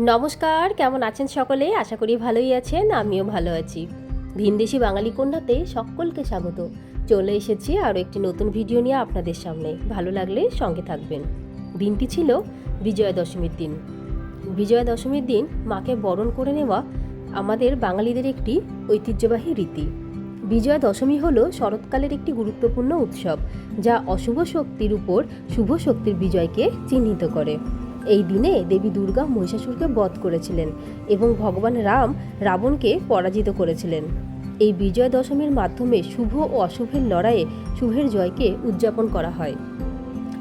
নমস্কার, কেমন আছেন সকলে? আশা করি ভালোই আছেন, আমিও ভালো আছি। ভিনদেশি বাঙালি কন্যাতে সকলকে স্বাগত। চলে এসেছি আরও একটি নতুন ভিডিও নিয়ে আপনাদের সামনে। ভালো লাগলে সঙ্গে থাকবেন। দিনটি ছিল বিজয়া দশমীর দিন। বিজয়া দশমীর দিন মাকে বরণ করে নেওয়া আমাদের বাঙালিদের একটি ঐতিহ্যবাহী রীতি। বিজয়া দশমী হল শরৎকালের একটি গুরুত্বপূর্ণ উৎসব, যা অশুভ শক্তির উপর শুভ শক্তির বিজয়কে চিহ্নিত করে। এই দিনে দেবী দুর্গা মহিষাসুরকে বধ করেছিলেন এবং ভগবান রাম রাবণকে পরাজিত করেছিলেন। এই বিজয়া দশমীর মাধ্যমে শুভ ও অশুভের লড়াইয়ে শুভের জয়কে উদযাপন করা হয়।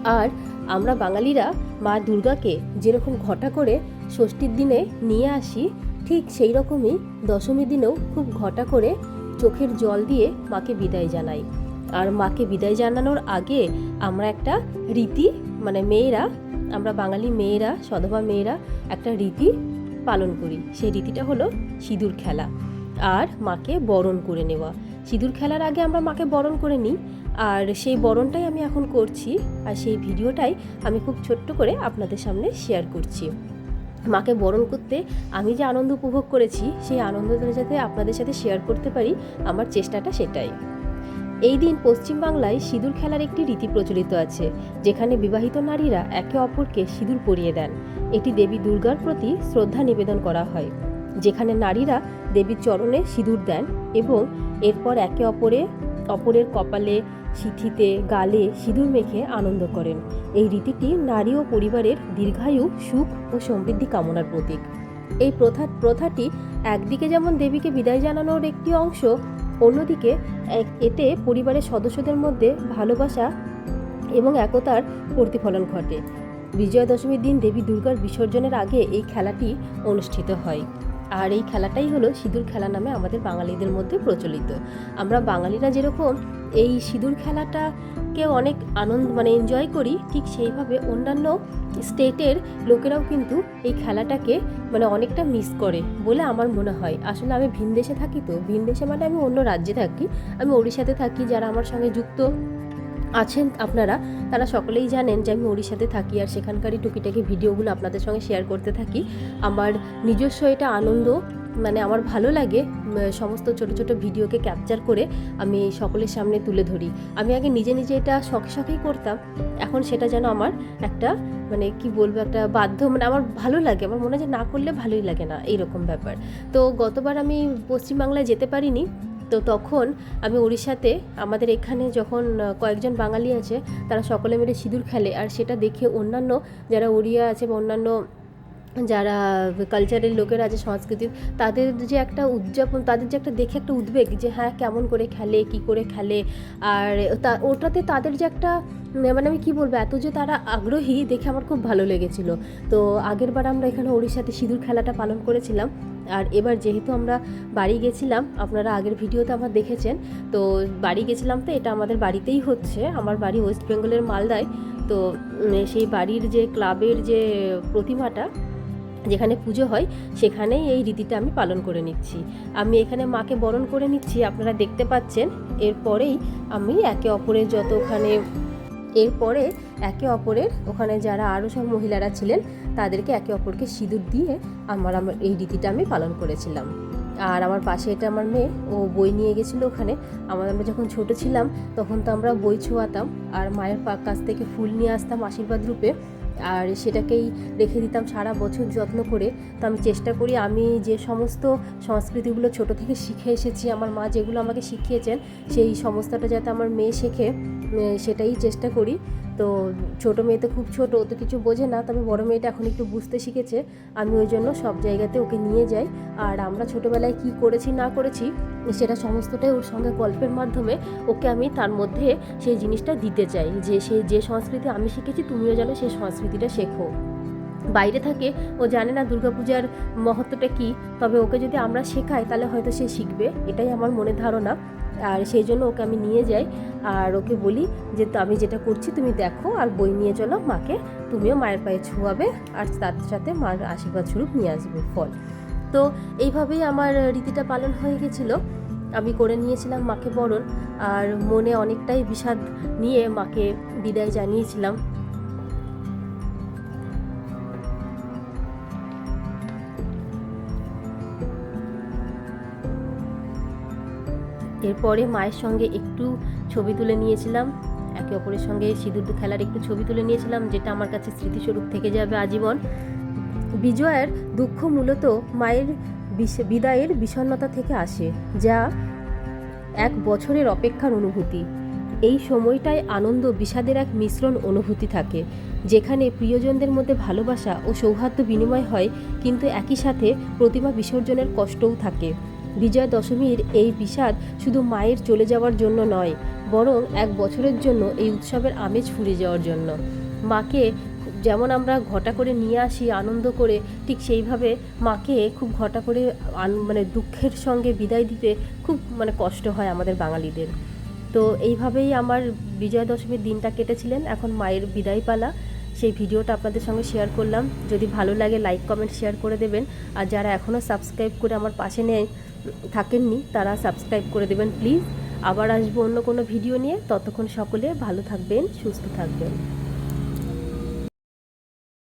আর আমরা বাঙালিরা মা দুর্গাকে যেরকম ঘটা করে ষষ্ঠীর দিনে নিয়ে আসি, ঠিক সেই রকমই দশমীর দিনেও খুব ঘটা করে চোখের জল দিয়ে মাকে বিদায় জানাই। আর মাকে বিদায় জানানোর আগে আমরা একটা রীতি মানে মেয়েরা আমরা বাঙালি মেয়েরা, সধবা মেয়েরা একটা রীতি পালন করি। সেই রীতিটা হলো সিঁদুর খেলা। আর মাকে বরণ করে নেওয়া। সিঁদুর খেলার আগে আমরা মাকে বরণ করে নিই। আর সেই বরণটাই আমি এখন করছি। আর সেই ভিডিওটাই আমি খুব ছোট্ট করে আপনাদের সামনে শেয়ার করছি। মাকে বরণ করতে আমি যে আনন্দ উপভোগ করেছি, সেই আনন্দটা যাতে আপনাদের সাথে শেয়ার করতে পারি, আমার চেষ্টাটা সেটাই। এই দিন পশ্চিমবাংলায় সিঁদুর খেলার একটি রীতি প্রচলিত আছে, যেখানে বিবাহিত নারীরা একে অপরকে সিঁদুর পরিয়ে দেন। এটি দেবী দুর্গার প্রতি শ্রদ্ধা নিবেদন করা হয়, যেখানে নারীরা দেবীর চরণে সিঁদুর দেন এবং এরপর একে অপরে, অপরের কপালে, সিথিতে, গালে সিঁদুর মেখে আনন্দ করেন। এই রীতিটি নারী ও পরিবারের দীর্ঘায়ু সুখ ও সমৃদ্ধি কামনার প্রতীক। এই প্রথা, প্রথাটি একদিকে যেমন দেবীকে বিদায় জানানোর একটি অংশ অন্যদিকে এতে পরিবারের সদস্যদের মধ্যে ভালোবাসা এবং একতার প্রতিফলন ঘটে। বিজয়া দশমীর দিন দেবী দুর্গার বিসর্জনের আগে এই খেলাটি অনুষ্ঠিত হয়। আর এই খেলাটাই হলো সিঁদুর খেলা নামে আমাদের বাঙালিদের মধ্যে প্রচলিত। আমরা বাঙালিরা যেরকম এই সিঁদুর খেলাটাকে অনেক আনন্দ মানে এনজয় করি, ঠিক সেইভাবে অন্যান্য স্টেটের লোকেরাও কিন্তু এই খেলাটাকে মানে অনেকটা মিস করে বলে আমার মনে হয়। আসলে আমি ভিন দেশে থাকি তো ভিন দেশে মানে আমি অন্য রাজ্যে থাকি, আমি ওড়িশাতে থাকি, যারা আমার সঙ্গে যুক্ত আছেন আপনারা, তারা সকলেই জানেন যে আমি ওড়িশাতে থাকি আর সেখানকারই টুকিটাকি ভিডিওগুলো আপনাদের সঙ্গে শেয়ার করতে থাকি। আমার নিজস্ব এটা আনন্দ মানে আমার ভালো লাগে সমস্ত ছোট ছোট ভিডিওকে ক্যাপচার করে আমি সকলের সামনে তুলে ধরি। আমি আগে নিজে নিজে এটা শখে শখেই করতাম, এখন সেটা যেন আমার একটা মানে কি বলব, একটা বাধ্য মানে আমার ভালো লাগে, আমার মনে হয় যে না করলে ভালোই লাগে না, এইরকম ব্যাপার। তো গতবার আমি পশ্চিমবাংলায় যেতে পারিনি তো তখন আমি উড়িষ্যাতে, আমাদের এখানে যখন কয়েকজন বাঙালি আছে, তারা সকলে মিলে সিঁদুর খেলে। আর সেটা দেখে অন্যান্য যারা উড়িয়া আছে বা অন্যান্য যারা কালচারের লোকেরা আছে, সংস্কৃতির, তাদের যে একটা উদযাপন, তাদের যে একটা দেখে একটা উদ্বেগ যে হ্যাঁ কেমন করে খেলে, কি করে খেলে। আর তা, ওটাতে তাদের যে একটা মানে আমি কি বলব, এত যে তারা আগ্রহী দেখে আমার খুব ভালো লেগেছিল। তো আগেরবার আমরা এখানে ওড়িশাতে সিঁদুর খেলাটা পালন করেছিলাম। আর এবার যেহেতু আমরা বাড়ি গেছিলাম, আপনারা আগের ভিডিওতে আমার দেখেছেন, তো বাড়ি গেছিলাম তো, এটা আমাদের বাড়িতেই হচ্ছে। আমার বাড়ি ওয়েস্ট বেঙ্গলের মালদায়। তো সেই বাড়ির যে ক্লাবের যে প্রতিমাটা, যেখানে পুজো হয়, সেখানেই এই রীতিটা আমি পালন করে নিচ্ছি। আমি এখানে মাকে বরণ করে নিচ্ছি, আপনারা দেখতে পাচ্ছেন। এরপরেই আমি একে অপরের যত ওখানে এরপরে একে অপরের ওখানে যারা আরও সব মহিলারা ছিলেন, তাদেরকে একে অপরকে সিঁদুর দিয়ে আমার আমার এই রীতিটা আমি পালন করেছিলাম। আর আমার পাশে এটা আমার মেয়ে, ও বই নিয়ে গেছিল ওখানে। আমার, আমরা যখন ছোট ছিলাম, তখন তো আমরা বই ছোঁয়াতাম। আর মায়ের কাছ থেকে ফুল নিয়ে আসতাম আশীর্বাদ রূপে। আর সেটাকেই রেখে দিতাম সারা বছর যত্ন করে। তো আমি চেষ্টা করি, আমি যে সমস্ত সংস্কৃতিগুলো ছোট থেকে শিখে এসেছি, আমার মা যেগুলো আমাকে শিখিয়েছেন, সেই সমস্তটা যাতে আমার মেয়ে শেখে। সেটাই চেষ্টা করি। তো ছোট মেয়ে তো খুব ছোট, ও তো কিছু বোঝে না। তবে বড় মেয়েটা এখন একটু বুঝতে শিখেছে। আমি ওই জন্য সব জায়গাতে ওকে নিয়ে যাই। আর আমরা ছোটোবেলায় কি করেছি, না করেছি, সেটা সমস্তটাই ওর সঙ্গে গল্পের মাধ্যমে ওকে আমি তার মধ্যে সেই জিনিসটা দিতে চাই। যে সেই যে সংস্কৃতি আমি শিখেছি, তুমিও যেন সেই সংস্কৃতিটা শেখো। বাইরে থাকে, ও জানে না দুর্গাপূজার মহত্বটা কী। তবে ওকে যদি আমরা শেখাই, তাহলে হয়তো সে শিখবে। এটাই আমার মনে ধারণা। আর সেই জন্য ওকে আমি নিয়ে যাই। আর ওকে বলি যে আমি যেটা করছি তুমি দেখো, আর বই নিয়ে চলো মাকে। তুমিও মায়ের পায়ে ছুয়াবে, আর তার সাথে মার আশীর্বাদ স্বরূপ নিয়ে আসবে ফল। তো এইভাবেই আমার রীতিটা পালন হয়ে গেছিল। আমি করে নিয়েছিলাম মাকে বরণ, আর মনে অনেকটাই বিষাদ নিয়ে মাকে বিদায় জানিয়েছিলাম। এরপরে মায়ের সঙ্গে একটু ছবি তুলে নিয়েছিলাম। একে অপরের সঙ্গে সিঁদুর খেলার একটু ছবি তুলে নিয়েছিলাম, যেটা আমার কাছে স্মৃতিস্বরূপ থেকে যাবে আজীবন। বিজয়ের দুঃখ মূলত মায়ের বিদায়ের বিষণ্ণতা থেকে আসে, যা এক বছরের অপেক্ষার অনুভূতি। এই সময়টায় আনন্দ বিষাদের এক মিশ্রণ অনুভূতি থাকে, যেখানে প্রিয়জনদের মধ্যে ভালোবাসা ও সৌহার্দ্য বিনিময় হয়, কিন্তু একই সাথে প্রতিমা বিসর্জনের কষ্টও থাকে। বিজয়া দশমীর এই বিষাদ শুধু মায়ের চলে যাওয়ার জন্য নয়, বরং এক বছরের জন্য এই উৎসবের আমেজ ফুরিয়ে যাওয়ার জন্য। মাকে যেমন আমরা ঘটা করে নিয়ে আসি, আনন্দ করে, ঠিক সেইভাবে মাকে খুব ঘটা করে মানে দুঃখের সঙ্গে বিদায় দিতে খুব মানে কষ্ট হয় আমাদের বাঙালিদের। তো এইভাবেই আমার বিজয়া দশমীর দিনটা কেটেছিলেন, এখন মায়ের বিদায় পালা সেই ভিডিওটা আপনাদের সঙ্গে শেয়ার করলাম। যদি ভালো লাগে, লাইক, কমেন্ট, শেয়ার করে দেবেন। আর যারা এখনও সাবস্ক্রাইব করে আমার পাশে নেই থাকেননি, তারা সাবস্ক্রাইব করে দেবেন প্লিজ আবার আসব অন্য কোনো ভিডিও নিয়ে। ততক্ষণ সকলে ভালো থাকবেন, সুস্থ থাকবেন।